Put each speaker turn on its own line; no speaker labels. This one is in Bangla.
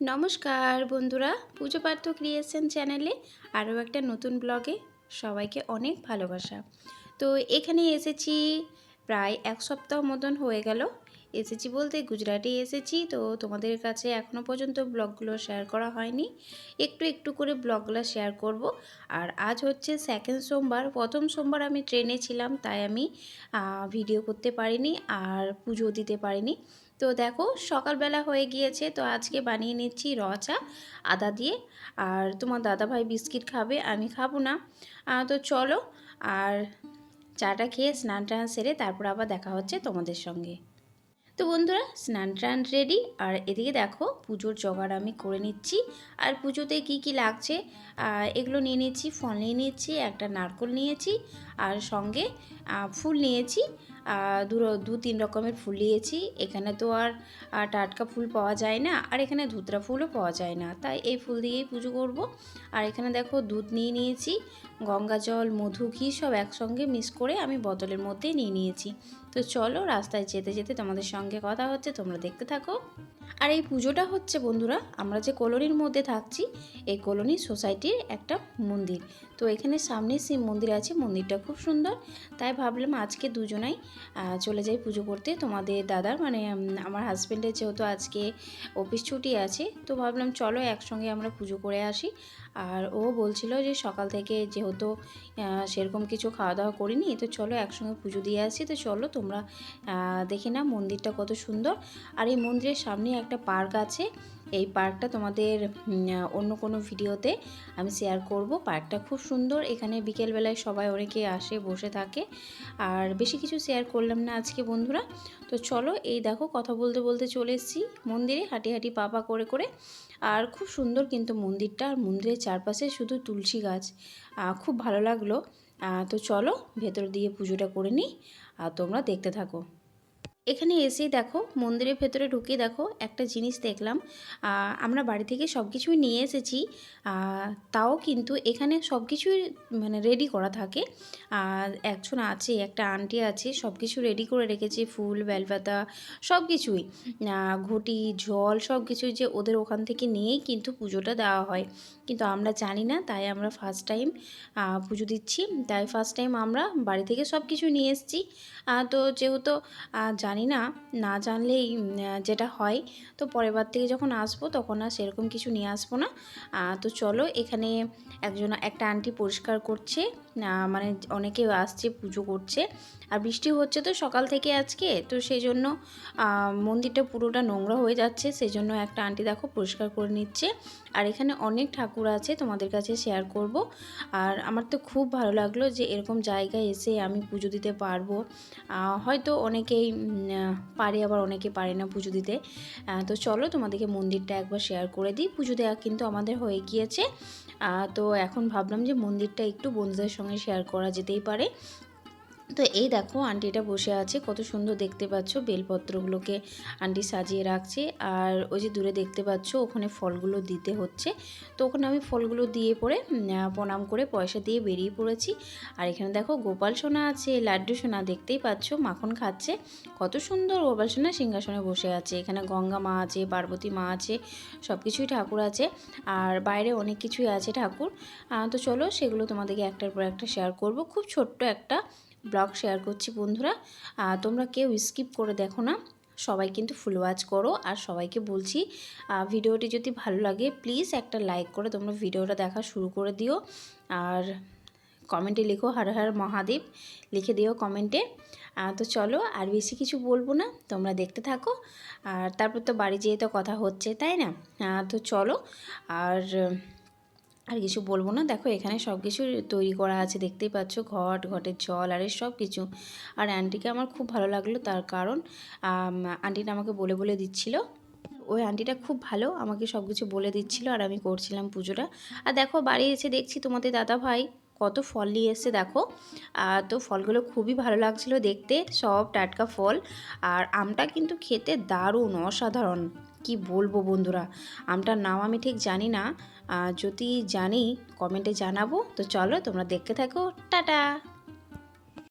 নমস্কার বন্ধুরা, পুজো পার্থ ক্রিয়েশন চ্যানেলে আরও একটা নতুন ব্লগে সবাইকে অনেক ভালোবাসা। তো এখানে এসেছি প্রায় এক সপ্তাহ মতন হয়ে গেল। এসেছি বলতে গুজরাটে এসেছি, তো তোমাদের কাছে এখনও পর্যন্ত ব্লগগুলো শেয়ার করা হয়নি। একটু একটু করে ব্লগগুলো শেয়ার করব। আর আজ হচ্ছে সেকেন্ড সোমবার, প্রথম সোমবার আমি ট্রেনে ছিলাম, তাই আমি ভিডিও করতে পারিনি আর পুজো দিতে পারিনি। তো দেখো সকালবেলা হয়ে গিয়েছে, তো আজকে বানিয়ে নিচ্ছি র চা, আদা দিয়ে। আর তোমার দাদাভাই বিস্কিট খাবে, আমি খাব না। তো চলো, আর চাটা খেয়ে স্নান টান সেরে তারপর আবার দেখা হচ্ছে তোমাদের সঙ্গে। তো বন্ধুরা, স্নান টান রেডি, আর এদিকে দেখো পুজোর জোগাড় আমি করে নিচ্ছি। আর পুজোতে কি কি লাগছে এগুলো নিয়ে নিচ্ছি, ফল নিয়ে নিচ্ছি, একটা নারকল নিয়েছি, আর সঙ্গে ফুল নিয়েছি। দু দু তিন রকমের ফুল নিয়েছি। এখানে তো আর টাটকা ফুল পাওয়া যায় না, আর এখানে ধুতরা ফুলও পাওয়া যায় না। তাই এই ফুল দিয়েই পুজো করব। আর এখানে দেখো দুধ নিয়ে নিয়েছি, গঙ্গা জল, মধু, ঘি সব একসঙ্গে মিক্স করে আমি বোতলের মধ্যে নিয়ে নিয়েছি। তো চলো রাস্তায় যেতে যেতে তোমাদের সঙ্গে কথা হচ্ছে, তোমরা দেখতে থাকো। আর এই পুজোটা হচ্ছে বন্ধুরা, আমরা যে কলোনির মধ্যে থাকছি, এই কলোনি সোসাইটির একটা মন্দির। তো এখানে সামনে শিব মন্দির আছে, মন্দিরটা খুব সুন্দর। তাই ভাবলাম আজকে দুজনাই চলে যাই পুজো করতে। তোমাদের দাদার মানে আমার হাজব্যান্ডের যেহেতু আজকে অফিস ছুটি আছে, তো ভাবলাম চলো একসঙ্গে আমরা পুজো করে আসি। আর ও বলছিল যে সকাল থেকে যেহেতু সেরকম কিছু খাওয়া দাওয়া করিনি, তো চলো একসঙ্গে পুজো দিয়ে আসি। তো চলো তোমরা দেখে না মন্দিরটা কত সুন্দর। আর এই মন্দিরের সামনে একটা পার্ক আছে এই পার্কটা তোমাদের অন্য কোনো ভিডিওতে আমি শেয়ার করব। পার্কটা খুব সুন্দর, এখানে বিকেলবেলায় সবাই অনেকে আসে, বসে থাকে। আর বেশি কিছু শেয়ার করলাম না আজকে বন্ধুরা। তো চলো এই দেখো কথা বলতে বলতে চলে এসেছি মন্দিরে, হাঁটি হাঁটি পাপা করে করে। আর খুব সুন্দর কিন্তু মন্দিরটা, আর মন্দিরের চারপাশে শুধু তুলসী গাছ। খুব ভালো লাগল। তো চলো ভেতর দিয়ে পুজোটা করে নিই। আর তোমরা দেখতে থাকো। এখানে এসেই দেখো, মন্দিরের ভেতরে ঢুকে দেখো, একটা জিনিস দেখলাম। আমরা বাড়ি থেকে সব কিছুই নিয়ে এসেছি। তাও কিন্তু এখানে সব কিছুই মানে রেডি করা থাকে। আর একজন আছে, একটা আন্টি আছে সব কিছু রেডি করে রেখেছে, ফুল, বেলপাতা সব কিছুই ঘটি, জল সব কিছুই যে ওদের ওখান থেকে নিয়েই কিন্তু পুজোটা দেওয়া হয়। কিন্তু আমরা জানি না, তাই আমরা ফার্স্ট টাইম পুজো দিচ্ছি। তাই ফার্স্ট টাইম আমরা বাড়ি থেকে সব কিছু নিয়ে এসেছি। তো যেহেতু জানি না না জানলেই যেটা হয়। তো পরের বার থেকে যখন আসব, তখন আর সেরকম কিছু নিয়ে আসব না। তো চলো, এখানে একজন, একটা আন্টি পরিষ্কার করছে। মানে অনেকে আসছে, পুজো করছে। আর বৃষ্টি হচ্ছে তো সকাল থেকে আজকে, তো সেই জন্য মন্দিরটা পুরোটা নোংরা হয়ে যাচ্ছে। সেই জন্য একটা আন্টি দেখো পরিষ্কার করে নিচ্ছে। আর এখানে অনেক ঠাকুর আছে, তোমাদের কাছে শেয়ার করব। আর আমার তো খুব ভালো লাগল যে এরকম জায়গায় এসে আমি পুজো দিতে পারব। হয়তো অনেকেই পারে, আবার অনেকে পারে না পুজো দিতে। তো চলো তোমাদেরকে মন্দিরটা একবার শেয়ার করে দিই। পুজো দেওয়া কিন্তু আমাদের হয়ে গিয়েছে। তো এখন ভাবলাম যে মন্দিরটা একটু বন্ধুদের সঙ্গে শেয়ার করা যেতেই পারে। তো এই দেখো আন্টিটা বসে আছে, কত সুন্দর দেখতে পাচ্ছ। বেলপত্রগুলোকে আন্টি সাজিয়ে রাখছে, আর ওই যে দূরে দেখতে পাচ্ছ, ওখানে ফলগুলো দিতে হচ্ছে। তো ওখানে আমি ফলগুলো দিয়ে পরে প্রণাম করে পয়সা দিয়ে বেরিয়ে পড়েছি। আর এখানে দেখো, গোপাল সোনা আছে, লাড্ডু সোনা দেখতেই পাচ্ছ, মাখন খাচ্ছে। কত সুন্দর গোপাল সোনা সিংহাসনে বসে আছে। এখানে গঙ্গা মা আছে, পার্বতী মা আছে সব কিছুই ঠাকুর আছে, আর বাইরে অনেক কিছুই আছে ঠাকুর। তো চলো, সেগুলো তোমাদেরকে একটার পর একটা শেয়ার করব। খুব ছোট্ট একটা ব্লগ শেয়ার করছি বন্ধুরা। তোমরা কেউ স্কিপ করে দেখো না। সবাই কিন্তু ফুল ওয়াচ করো আর সবাইকে বলছি ভিডিওটি যদি ভালো লাগে প্লিজ একটা লাইক করে তোমরা ভিডিওটা দেখা শুরু করে দিও। আর কমেন্টে লিখো হর হর মহাদেব, লিখে দিও কমেন্টে তো চলো আর বেশি কিছু বলব না, তোমরা দেখতে থাকো। আর তারপর তো বাড়ি যেয়ে তো কথা হচ্ছে, তাই না? তো চলো, আর আর কিছু বলব না। দেখো, এখানে সব কিছু তৈরি করা আছে, দেখতেই পাচ্ছ। ঘট, ঘটের জল, আর সব কিছু আর আন্টিকে আমার খুব ভালো লাগল, তার কারণ আন্টিটা আমাকে বলে বলে দিচ্ছিল। ওই আন্টিটা খুব ভালো, আমাকে সব কিছু বলে দিচ্ছিল আর আমি করছিলাম পুজোটা। আর দেখো, বাড়ি এসে দেখছি তোমাদের দাদা ভাই কত ফল নিয়ে এসছে, দেখো। তো ফলগুলো খুবই ভালো লাগছিল দেখতে, সব টাটকা ফল। আর আমটা কিন্তু খেতে দারুণ, অসাধারণ। কি বলব বন্ধুরা? আমটার নাম আমি ঠিক জানি না। যদি জানি কমেন্টে জানাব। তো চলো তোমরা দেখতে থাকো। টাটা!